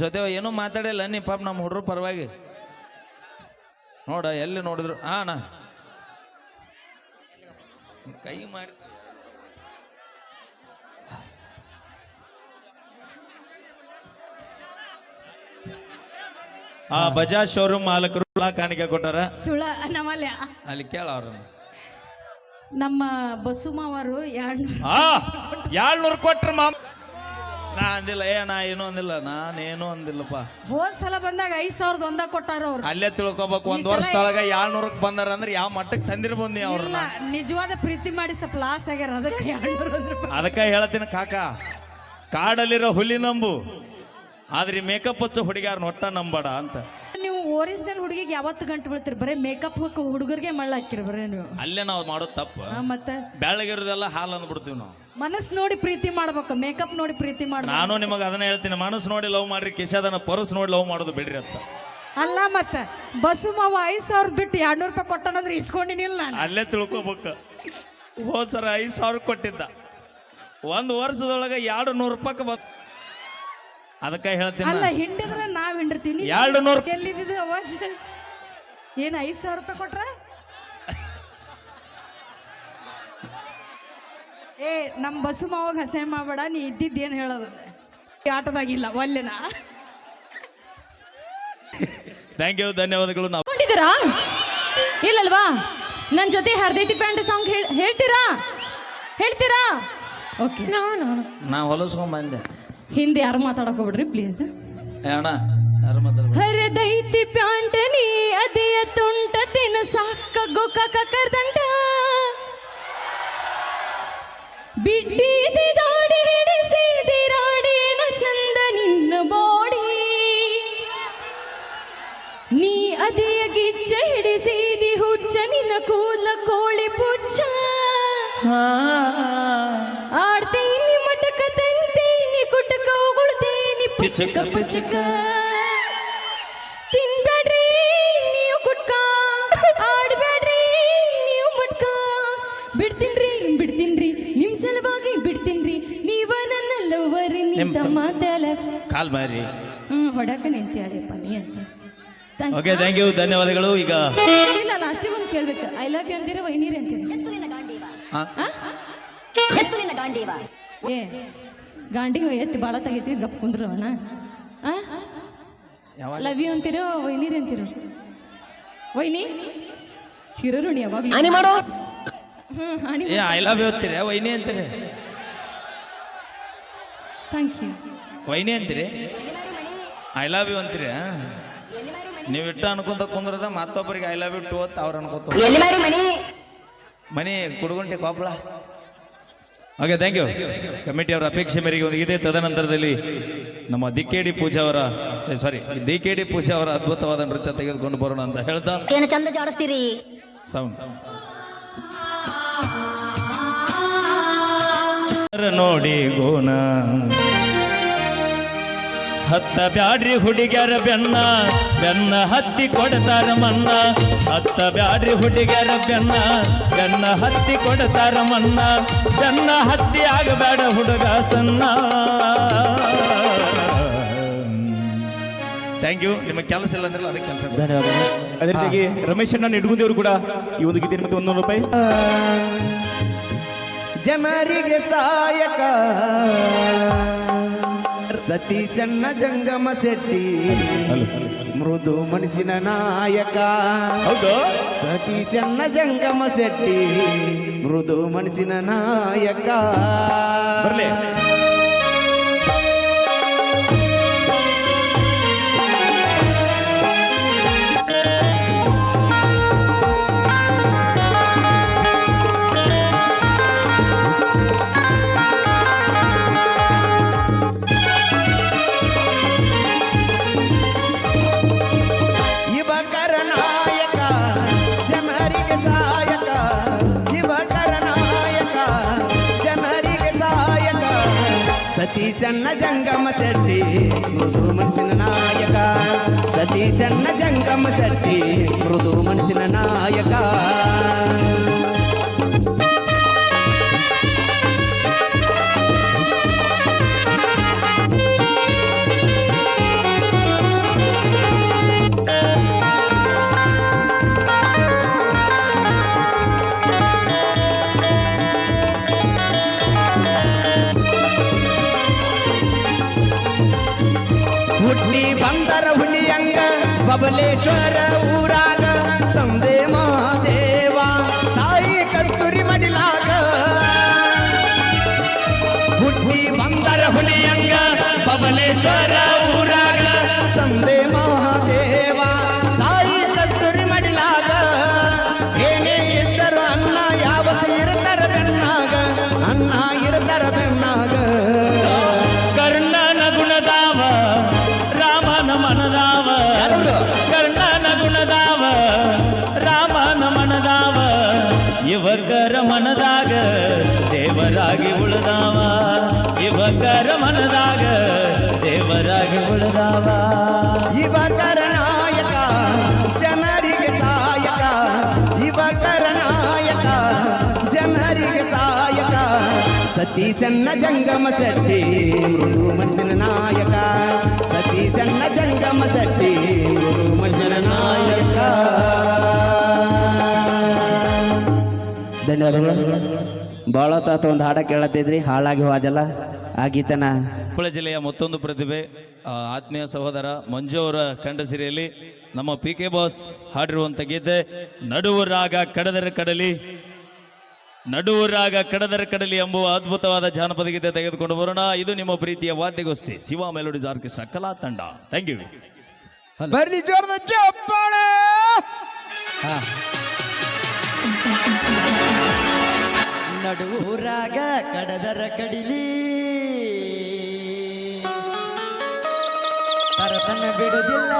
ಜೊತೆ ಏನೂ ಮಾತಾಡಿಲ್ಲ ನೀ ಪಾಪ ನಮ್ಮ ಹುಡ್ರು ಪರವಾಗಿ. ನೋಡ ಎಲ್ಲಿ ನೋಡಿದ್ರು? ಆ ಅಣ್ಣ. ಕೈ ಮಾಡಿ. ಆ ಬಜಾಜ್ ಶೋರೂಮ್ ಮಾಲಕರು ಕಾಣಿಕೆ ಕೊಟ್ಟಾರ? ಸುಳ ನಮ್ಮಲ್ಲಿ. ಅಲ್ಲಿ ಕೇಳ ಅವ್ರ ನಮ್ಮ ಬಸುಮಾವರು ಎರಡ್ನೂರು ಎರಡು ಆ ಏಳ್ನೂರು ಕೊಟ್ರ ಮಾಮ. ನಾ ಅಂದಿಲ್ಲ ಏ ನಾ ಏನೂ ಅಂದಿಲ್ಲ ನಾನೇನು ಅಂದಿಲ್ಲಪ್ಪ. ಹೋದ್ ಸಲ ಬಂದಾಗ ಐದ್ ಸಾವಿರದ ಒಂದ ಕೊಟ್ಟಾರ ಅವ್ರು. ಅಲ್ಲೇ ತಿಳ್ಕೊಬೇಕು ಒಂದ್ ಈ ಸಲ ವರ್ಷದೊಳಗ ಏಳ್ನೂರಕ್ಕೆ ಬಂದಾರ ಅಂದ್ರೆ ಯಾವ ಮಟ್ಟಕ್ಕೆ ತಂದಿರ್ಬೋದು ನೀ ಇಲ್ಲ ಅವ್ರನ್ನ ನಿಜವಾದ ಪ್ರೀತಿ ಮಾಡಿ ಸ್ವಲ್ಪ ಲಾಸ್ ಆಗ್ಯಾರ ಅದಕ್ಕೆ ಎರಡ್ನೂರ ಒಂದ್ ರೂಪಾಯಿ. ಅದಕ್ಕೆ ಹೇಳ್ತೀನಿ ಕಾಕ ಕಾಡಲ್ಲಿರೋ ಹುಲಿ ನಂಬು ಆದ್ರೆ ಮೇಕಪ್ ಹಚ್ಚೋ ಹುಡುಗ್ಯಾರ ಒಟ್ಟ ನಂಬಡ ಅಂತ. ನೀವು ಒರಿಜಿನಲ್ ಹುಡುಗಿಗೆ ಯಾವತ್ತು ಗಂಟು ಬೀಳ್ತೀರಿ? ಬರೀ ಮೇಕಪ್ ಹುಡುಗರಿಗೆ ಮಳ್ಳಾಕಿರಿ ಬರೀ ನೀವು. ಅಲ್ಲೇ ನಾವು ಮಾಡೋದು ತಪ್ಪು. ಮತ್ತೆ? ಬೆಳಗಿರೋದೆಲ್ಲ ಹಾಲು ಅಂದ್ಬಿಡ್ತೀವಿ ನಾವು. ಮನಸ್ ನೋಡಿ ಪ್ರೀತಿ ಮಾಡ್ಬೇಕು ಮೇಕಪ್ ನೋಡಿ ಪ್ರೀತಿ ಮಾಡ್ಬೇಕು. ನಾನು ನಿಮಗೆ ಅದನ್ನ ಹೇಳ್ತೀನಿ ಮನಸ್ಸು ನೋಡಿ ಲವ್ ಮಾಡ್ರಿ ಕಿಶಾದನ ಪರಸ್ ನೋಡಿ ಲವ್ ಮಾಡೋದು ಬಿಡ್ರಿ ಅಂತ. ಅಲ್ಲ ಮತ್ತೆ ಬಸ್ಸು ಮಾವ ಐದ್ ಸಾವಿರದ ಬಿಟ್ಟು ಎರಡ್ನೂರು ರೂಪಾಯಿ ಕೊಟ್ಟನಂದ್ರೆ ಇಸ್ಕೊಂಡಿನಿಲ್ಲ ನಾನು. ಅಲ್ಲೇ ತಿಳ್ಕೊಬೇಕು. ಹೋದ್ ಸರ ಐದು ಸಾವಿರ ಕೊಟ್ಟಿದ್ದ. ಒಂದು ವರ್ಷದೊಳಗೆ ಎರಡು ನೂರು ರೂಪಾಯಿ ಅದಕ್ಕೆ ಹೇಳ್ತೀನಿ ಅಲ್ಲ ಹಿಂಡಿದ್ರೆ ನೀವ್ ಎರಡು ನೂರು ಎಲ್ಲಿದ್ದು ಅವಾಜ್? ಏನ್ ಐದ್ ಸಾವಿರ ರೂಪಾಯಿ ಕೊಟ್ರ? ಏ ನಮ್ಮ ಬಸ್ಸು ಮಾವಾಗ ಹಸೆ ಮಾಡಬೇಡ ನೀ ಇದ್ದಿದ್ದು ಏನ್ ಹೇಳೋದು? ಆಟದಾಗಿಲ್ಲ ಒಲ್ಲೆನ? ಥ್ಯಾಂಕ್ ಯು ಧನ್ಯವಾದಗಳು. ನಾವು ಕೊಂಡಿದ್ದೀರಾ ಇಲ್ಲಲ್ವಾ? ನನ್ನ ಜೊತೆ ಹರ್ದೈತಿ ಪ್ಯಾಂಟ್ ಸಾಂಗ್ ಹೇಳ್ತೀರಾ? ಹೇಳ್ತೀರಾ? ಓಕೆ ನಾ ಹೊಲಸ್ಕೊಂಡ್ ಬಂದೆ. ಹಿಂದೆ ಯಾರು ಮಾತಾಡಕ್ ಹೋಗ್ಬಿಡ್ರಿ ಪ್ಲೀಸ್ ಅಣ್ಣ. ಹರದೈತಿ ಪ್ಯಾಂಟ ನೀ ಅದಿಯ ತುಂಟ ತಿನ ಸಾಕ ಗೋಕಾಕ ಕರ್ದಂಟ ಬಿಟ್ಟಿದೆ ದಾಡಿ ಹಿಡಿಸಿದೆ ರಾಡೇನ ಚಂದ ನಿನ್ನ ಬಾಡಿ. ನೀ ಅದಿಯ ಗಿಚ್ಚ ಹಿಡಿಸಿದಿ ಹುಚ್ಚ ನಿನ್ನ ಕೂಲ ಕೋಳಿ ಪುಚ್ಚ. ಆಡ್ತೀನಿ ಮಟಕ ತಂತೀನಿ ಕುಟಕ ಉಗುಳ್ತೀನಿ ಪಿಚಕ ಪಿಚಕ ನಿಂತ ಮಾತಲ್ಲ ಕಾಲ್ ಮಾರಿ. ಹ್ಮ್ ಹೊಡಕ ನಿಂತ್ಯಾಳಿಪ್ಪ ನೀ ಅಂತ. ಓಕೆ ಥ್ಯಾಂಕ್ ಯು ಧನ್ಯವಾದಗಳು. ಈಗ. ಇಲ್ಲ ಲಾಸ್ಟಿಗೆ ಒಂದು ಕೇಳ್ಬೇಕು. ಐ ಲವ್ ಯು ಅಂತೀರ ವೈನೀರಿ ಅಂತೀರ ಹಾ? ಏ ಗಾಂಡಿ ಎತ್ತಿ ಭಾಳ ತೆಗಿತೀವಿ ಗಪ್ ಕುಂದ್ರು ಅಣ್ಣ. Love you ಅಂತೀರೋ ವೈನೀರಿ ಅಂತೀರೋ? ವೈನಿ? ಚಿರರುಣಿ ಯಾವಾಗ ಏ ಐ ಲವ್ ಯು ಅಂತೀರ ವೈನಿ ಅಂತೀರಿ? ಥ್ಯಾಂಕ್ ಯು ವೈನಿ ಅಂತೀರಿ? ಐ ಲವ್ ಯು ಅಂತೀರಿ? ನೀವು ಇಟ್ಟ ಅನ್ಕೊಂತ ಕುಂದ್ರದ ಮತ್ತೊಬ್ಬರಿಗೆ ಐ ಲವ್ ಯು ಟು ಅಂತ ಅವ್ರು ಅನ್ಕೋತ ಮನಿ? Kudugunte Koppal. Okay thank you committee ಅವರ ಅಪೇಕ್ಷೆ ಮೇರೆಗೆ ಒಂದು ಇದೆ ತದನಂತರದಲ್ಲಿ ನಮ್ಮ ದಿಕ್ಕೇಡಿ ಕೆ ಡಿ ಪೂಜಾ ಅವರ ಸಾರಿ ದಿಕ್ಕೇಡಿ ಕೆ ಡಿ ಪೂಜಾ ಅವರ ಅದ್ಭುತವಾದ ನೃತ್ಯ ತೆಗೆದುಕೊಂಡು ಬರೋಣ ಅಂತ ಹೇಳ್ತಾ ಏನು ಚಂದ ಜಾಡಿಸ್ತೀರಿ? ಸೌಂಡ್ ನೋಡಿ ಗುಣ. ಹತ್ತ ಬ್ಯಾಡ್ರಿ ಹುಡುಗ್ಯಾರ ಬೆನ್ನ ಬೆನ್ನ ಹತ್ತಿ ಕೊಡ್ತಾರ ಮನ್ನ. ಹತ್ತ ಬ್ಯಾಡ್ರಿ ಹುಡುಗ್ಯಾರ ಬೆನ್ನ ಬೆನ್ನ ಹತ್ತಿ ಕೊಡ್ತಾರ ಮನ್ನ. ಬೆನ್ನ ಹತ್ತಿ ಆಗಬೇಡ ಹುಡುಗ ಸನ್ನ ಥ್ಯಾಂಕ್ ಯು ನಿಮ್ಮ ಕೆಲಸ ಇಲ್ಲ ಅಂದ್ರೆ ಅದಕ್ಕೆ ಕೆಲಸ ಅದೇ ರೀತಿಯಾಗಿ ರಮೇಶ್ ಅಣ್ಣ ನಿಡ್ಗುಂದಿ ಅವರು ಕೂಡ ಈ ಒಂದು ಗೀತೆ ಮತ್ತೆ ಒಂದೂರು ರೂಪಾಯಿ. ಜನರಿಗೆ ಸಹಾಯಕ. ಸತೀಶಣ್ಣ ಜಂಗಮ ಶೆಟ್ಟಿ ಮೃದು ಮನಸ್ಸಿನ ನಾಯಕ. ಸತೀಶಣ್ಣ ಜಂಗಮ ಶೆಟ್ಟಿ ಮೃದು ಮನಸ್ಸಿನ ನಾಯಕ. ಸತೀಶಣ್ಣ ಜಂಗಮ ಶೆಟ್ಟಿ ಮೃದು ಮನಸ್ಸಿನ ನಾಯಕ ಸತೀಶಣ್ಣ ಜಂಗಮ ಶೆಟ್ಟಿ ಮೃದು ಮನಸ್ಸಿನ ನಾಯಕ ಬಬಲೇಶ್ವರ ಊರಾಗ ತಂದೆ ಮಹಾದೇವ ತಾಯಿ ಕಸ್ತೂರಿ ಮಡಿಲಾಗ ಹುಟ್ಟಿ ಬಂದರ ಹುಲಿಯಂಗ ಬಬಲೇಶ್ವರ ಊರಾಗ ತಂದೆ ಮಹಾದೇವ ತಾಯಿ ಕಸ್ತೂರಿ ಮಡಿಲಾಗ ಏನೇ ಇದ್ದರು ಅನ್ನ ಯಾವತ್ತು ಇರ್ತಾರ ಬೆನ್ನಾಗ ಅನ್ನ ಇರ್ತಾರ ಬೆನ್ನಾಗ ಕರ್ಣನ ಗುಣದಾವ ರಾಮನ ಮನದಾವ ಯುವಕರ ಮನದಾಗ ದೇವರಾಗಿ ಉಳಿದಾವ ಯುವಕರ ಮನದಾಗ ದೇವರಾಗಿ ಉಳಿದಾವ ಯುವಕರ ನಾಯಕ ಜನರಿಗೆ ಸಾಯಕ ಯುವಕರ ನಾಯಕ ಜನರಿಗೆ ಸಾಯಕ ಸತೀಶನ್ನ ಜಂಗಮ ಶೆಟ್ಟಿ ಧನ್ಯವಾದಗಳು ಭಾಳ ತಾತ ಒಂದು ಹಾಡ ಕೇಳತ್ತಿದ್ರಿ ಹಾಳಾಗಿ ಹೋದೆಲ್ಲ. ಆ ಗೀತನ ಕೊಪ್ಪಳ ಜಿಲ್ಲೆಯ ಮತ್ತೊಂದು ಪ್ರತಿಭೆ ಆತ್ಮೀಯ ಸಹೋದರ ಮಂಜು ಅವರ ಕಂಡ ಸಿರಿಯಲ್ಲಿ ನಮ್ಮ ಪಿ ಕೆ ಬಾಸ್ ಹಾಡಿರುವಂತ ಗೀತೆ ನಡುವು ರಾಗ ಕಡದರ ಕಡಲಿ ನಡುವು ರಾಗ ಕಡದರ ಕಡಲಿ ಎಂಬುವ ಅದ್ಭುತವಾದ ಜಾನಪದ ಗೀತೆ ತೆಗೆದುಕೊಂಡು ಬರೋಣ. ಇದು ನಿಮ್ಮ ಪ್ರೀತಿಯ ವಾದ್ಯಗೋಷ್ಠಿ ಶಿವ ಮೆಲೋಡಿಸ್ ಆರ್ಕೆಸ್ಟ್ರಾ ಕಲಾ ತಂಡ. ಥ್ಯಾಂಕ್ ಯು ಬರ್ಲಿ ಜೋರದ ಚಪ್ಪಾಳೆ! ನಡುವೂರಾಗ ಕಡದರ ಕಡಿಲಿ. ಕರತನ ಬಿಡುದಿಲ್ಲ.